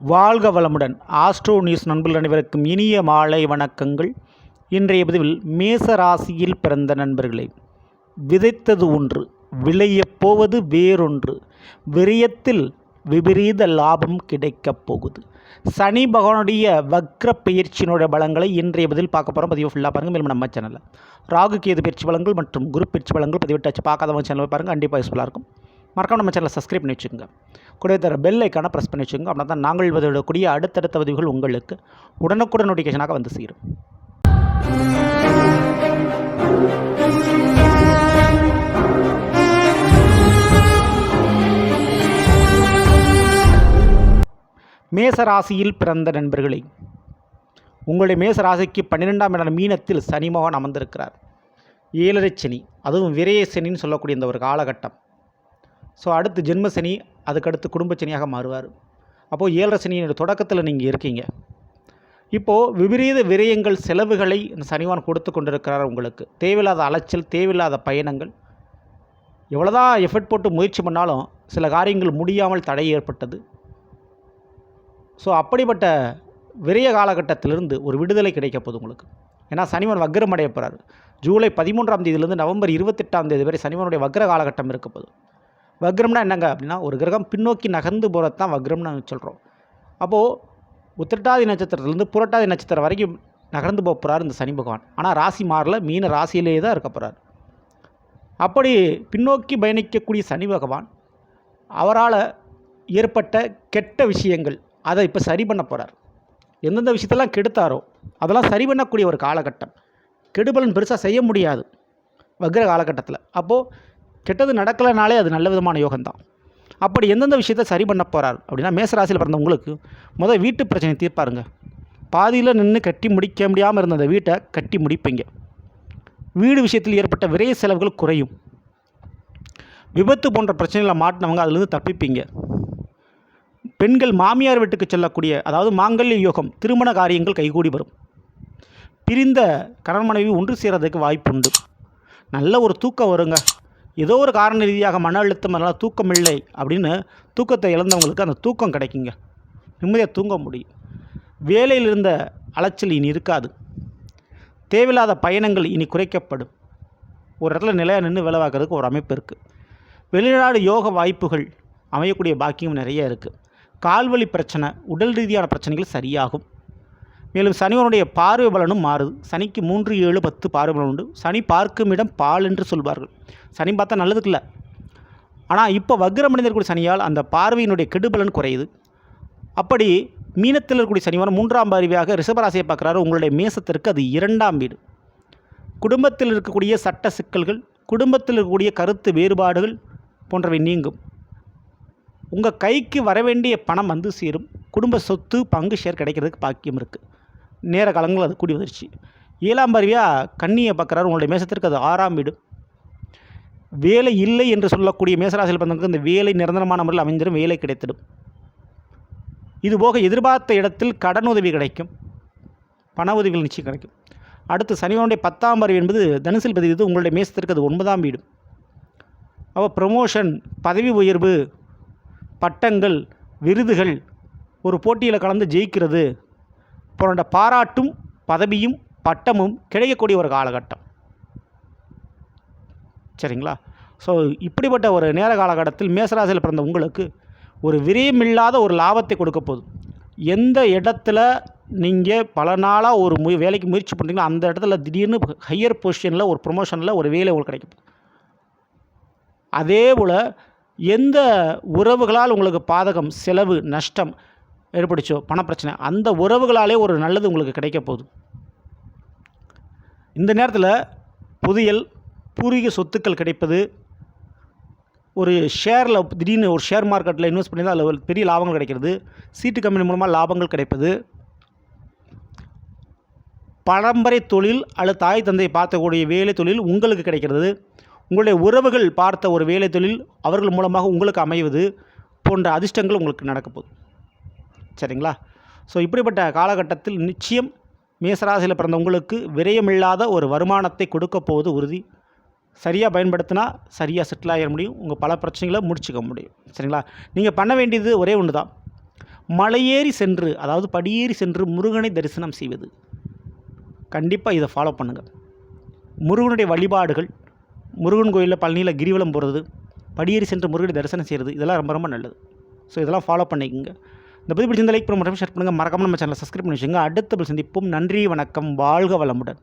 வாழ்க வளமுடன். Astro news நண்பர்கள் அனைவருக்கும் இனிய மாலை வணக்கங்கள். இன்றைய பதிவில் மேச ராசியில் பிறந்த நண்பர்களே விதைத்தது ஒன்று விளையப் போவது வேறொன்று விரயத்தில் விபரீத லாபம் கிடைக்கப் போகுது. சனி பகவானுடைய வக்ர பயிற்சியினுடைய பலங்களை இன்றைய பதில் பார்க்க போகிறோம் பதிவு ஃபுல்லாக பாருங்கள் மேலும் நம்ம சேனலில் ராகு கேது பயிற்சி பலங்கள் மற்றும் குரு பயிற்சி பலங்கள் பதிவிட்டாச்சு பார்க்காதவங்க சேனலில் பாருங்கள் கண்டிப்பாக யூஸ்ஃபுல்லாக இருக்கும். மறக்காம நம்ம சேனலை சப்ஸ்கிரைப் பண்ணி வச்சுக்கோங்க. கூட தர பெல் ஐக்கான ப்ரெஸ் பண்ணி வச்சுக்கோங்க. அப்படின்னா தான் நாங்கள் பதிவிடக்கூடிய அடுத்தடுத்த பதிவுகள் உங்களுக்கு உடனுக்குடன் நோட்டிஃபிகேஷனாக வந்து சேரும். மேச ராசியில் பிறந்த நண்பர்களே உங்களுடைய மேச ராசிக்கு பன்னிரெண்டாம் இடம் மீனத்தில் சனிமோகன் அமர்ந்திருக்கிறார். ஏழரை சனி அதுவும் விரைய சனின்னு சொல்லக்கூடிய இந்த ஒரு காலகட்டம். ஸோ அடுத்து ஜென்ம சனி அதுக்கடுத்து குடும்ப சனியாக மாறுவார். அப்போது ஏழரை சனியினுடைய தொடக்கத்தில் நீங்கள் இருக்கீங்க. இப்போது விபரீத விரயங்கள் செலவுகளை இந்த சனிவான் கொடுத்து கொண்டிருக்கிறார் உங்களுக்கு. தேவையில்லாத அலைச்சல் தேவையில்லாத பயணங்கள். எவ்வளோதான் எஃபர்ட் போட்டு முயற்சி பண்ணாலும் சில காரியங்கள் முடியாமல் தடை ஏற்பட்டது. ஸோ அப்படிப்பட்ட விரைய காலகட்டத்திலிருந்து ஒரு விடுதலை கிடைக்க போகுது உங்களுக்கு. ஏன்னா சனிவன் வக்ரம் அடைய போகிறார் ஜூலை பதிமூன்றாம் தேதியிலிருந்து நவம்பர் இருபத்தெட்டாம் தேதி வரை சனிவனுடைய வக்ர காலகட்டம் இருக்க வக்ரம்னா என்னங்க அப்படின்னா ஒரு கிரகம் பின்னோக்கி நகர்ந்து போகிறது தான் வக்ரம்னு சொல்கிறோம் அப்போது உத்திரட்டாதி நட்சத்திரத்துலேருந்து புரட்டாதி நட்சத்திரம் வரைக்கும் நகர்ந்து போக போகிறார் இந்த சனி பகவான். ஆனால் ராசி மாறல மீன ராசியிலேயே தான் இருக்க போகிறார் அப்படி பின்னோக்கி பயணிக்கக்கூடிய சனி பகவான் அவரால் ஏற்பட்ட கெட்ட விஷயங்கள் அதை இப்போ சரி பண்ண போகிறார் எந்தெந்த விஷயத்தெல்லாம் கெடுத்தாரோ அதெல்லாம் சரி பண்ணக்கூடிய ஒரு காலகட்டம். கெடுபலன் பெருசாக செய்ய முடியாது வக்ர காலகட்டத்தில். அப்போது கெட்டது நடக்கலைனாலே அது நல்ல விதமான யோகம்தான். அப்படி எந்தெந்த விஷயத்தை சரி பண்ண போகிறார் அப்படின்னா மேசராசியில் பிறந்தவங்களுக்கு முதல் வீட்டு பிரச்சனை தீர்ப்பாருங்க. பாதியில் நின்று கட்டி முடிக்க முடியாமல் இருந்த அந்த வீட்டை கட்டி முடிப்பீங்க. வீடு விஷயத்தில் ஏற்பட்ட விரைய செலவுகள் குறையும். விபத்து போன்ற பிரச்சனைகளை மாட்டினவங்க அதிலிருந்து தப்பிப்பீங்க. பெண்கள் மாமியார் வீட்டுக்கு செல்லக்கூடிய அதாவது மாங்கல்ய யோகம் திருமண காரியங்கள் கைகூடி வரும். பிரிந்த கணவன் மனைவி ஒன்று சேரதுக்கு வாய்ப்புண்டு. நல்ல ஒரு தூக்கம் வருங்க. ஏதோ ஒரு காரண ரீதியாக மன அழுத்தம் அதனால் தூக்கம் இல்லை அப்படின்னு தூக்கத்தை இழந்தவங்களுக்கு அந்த தூக்கம் கிடைக்குங்க. நிம்மதியாக தூங்க முடியும். வேலையில் இருந்த அலைச்சல் இனி இருக்காது. தேவையில்லாத பயணங்கள் இனி குறைக்கப்படும். ஒரு இடத்துல நிலையாக நின்று வேலை பார்க்குறதுக்கு ஒரு அமைப்பு இருக்குது வெளிநாடு யோக வாய்ப்புகள் அமையக்கூடிய பாக்கியம் நிறைய இருக்குது கால்வழி பிரச்சனை உடல் ரீதியான பிரச்சனைகள் சரியாகும். மேலும் சனிவனுடைய பார்வை பலனும் மாறுது. சனிக்கு மூன்று ஏழு பத்து பார்வை பலன் உண்டு. சனி பார்க்கும் இடம் பால் என்று சொல்வார்கள். சனி பார்த்தா நல்லதுக்கு இல்லை. ஆனால் இப்போ வக்ரம் அடைந்திருக்கக்கூடிய சனியால் அந்த பார்வையினுடைய கெடுபலன் குறையுது. அப்படி மீனத்தில் இருக்கக்கூடிய சனிவாரம் மூன்றாம் பார்வையாக ரிஷபராசியை பார்க்குறாரு. உங்களுடைய மேசத்திற்கு அது இரண்டாம் வீடு. குடும்பத்தில் இருக்கக்கூடிய சட்ட சிக்கல்கள் குடும்பத்தில் இருக்கக்கூடிய கருத்து வேறுபாடுகள் போன்றவை நீங்கும். உங்கள் கைக்கு வர வேண்டிய பணம் வந்து சேரும். குடும்ப சொத்து பங்கு ஷேர் கிடைக்கிறதுக்கு பாக்கியம் இருக்குது நேர காலங்கள் அது கூடி வந்துருச்சு. ஏழாம் பருவியாக கண்ணியை பார்க்குறாரு. உங்களுடைய மேசத்திற்கு அது ஆறாம் வீடு. வேலை இல்லை என்று சொல்லக்கூடிய மேசராசியில் பிறந்தவங்களுக்கு இந்த வேலை நிரந்தரமான முறையில் அமைந்திடும். வேலை கிடைத்திடும். இதுபோக எதிர்பார்த்த இடத்தில் கடன் உதவி கிடைக்கும். பண உதவிகள் நிச்சயம் கிடைக்கும். அடுத்து சனிவனுடைய பத்தாம் பருவி என்பது தனுசில் பதிவு உங்களுடைய மேசத்திற்கு அது ஒன்பதாம் வீடு. அப்போ ப்ரமோஷன் பதவி உயர்வு பட்டங்கள் விருதுகள் ஒரு போட்டியில் கலந்து ஜெயிக்கிறது. போன்ற பாராட்டும் பதவியும் பட்டமும் கிடைக்கக்கூடிய ஒரு காலகட்டம். சரிங்களா? ஸோ இப்படிப்பட்ட ஒரு நேர காலகட்டத்தில் மேசராசியில் பிறந்த உங்களுக்கு ஒரு விரயமில்லாத ஒரு லாபத்தை கொடுக்க போதும் எந்த இடத்துல நீங்கள் பல நாளாக ஒரு மு வேலைக்கு முயற்சி பண்ணுறீங்களோ அந்த இடத்துல திடீர்னு ஹையர் பொசிஷனில் ஒரு ப்ரொமோஷனில் ஒரு வேலை உங்களுக்கு கிடைக்கும். அதே போல் எந்த உறவுகளால் உங்களுக்கு பாதகம் செலவு நஷ்டம் ஏற்படுச்சோ? பணப்பிரச்சனை. அந்த உறவுகளாலே ஒரு நல்லது உங்களுக்கு கிடைக்க போகுது. இந்த நேரத்தில் புதியல் பூர்வீக சொத்துக்கள் கிடைப்பது ஒரு ஷேரில் திடீர்னு ஒரு ஷேர் மார்க்கெட்டில் இன்வெஸ்ட் பண்ணி தான் அதில் ஒரு பெரிய லாபங்கள் கிடைக்கிறது சீட்டு கம்பெனி மூலமாக லாபங்கள் கிடைப்பது பரம்பரை தொழில் அல்லது தாய் தந்தை பார்த்தக்கூடிய வேலை தொழில் உங்களுக்கு கிடைக்கிறது உங்களுடைய உறவுகள் பார்த்த ஒரு வேலை தொழில் அவர்கள் மூலமாக உங்களுக்கு அமைவது போன்ற அதிர்ஷ்டங்கள் உங்களுக்கு நடக்கப்போகுது சரிங்களா? ஸோ இப்படிப்பட்ட காலகட்டத்தில் நிச்சயம் மேசராசியில் பிறந்த உங்களுக்கு விரயமில்லாத ஒரு வருமானத்தை கொடுக்க போவது உறுதி. சரியாக பயன்படுத்தினா சரியாக செட்டில் ஆகிட முடியும். உங்கள் பல பிரச்சனைகளை முடிச்சுக்க முடியும். சரிங்களா? நீங்கள் பண்ண வேண்டியது ஒரே ஒன்று தான். மலையேறி சென்று அதாவது படியேறி சென்று முருகனை தரிசனம் செய்வது. கண்டிப்பாக இதை ஃபாலோ பண்ணுங்கள் முருகனுடைய வழிபாடுகள் முருகன் கோயிலில் பழனியில் கிரிவலம் போகிறது படியேறி சென்று முருகனை தரிசனம் செய்கிறது இதெல்லாம் ரொம்ப ரொம்ப நல்லது. ஸோ இதெல்லாம் ஃபாலோ பண்ணிக்கோங்க. இந்த பற்றி பிடிச்சிருந்த லைக் பண்ண மட்டும் ஷேர் பண்ணுங்கள் மறக்காம நம்ம சேனலை சப்ஸ்கிரைப் பண்ணி வச்சுங்க அடுத்த சந்திப்போம். நன்றி வணக்கம். வாழ்க வளமுடன்.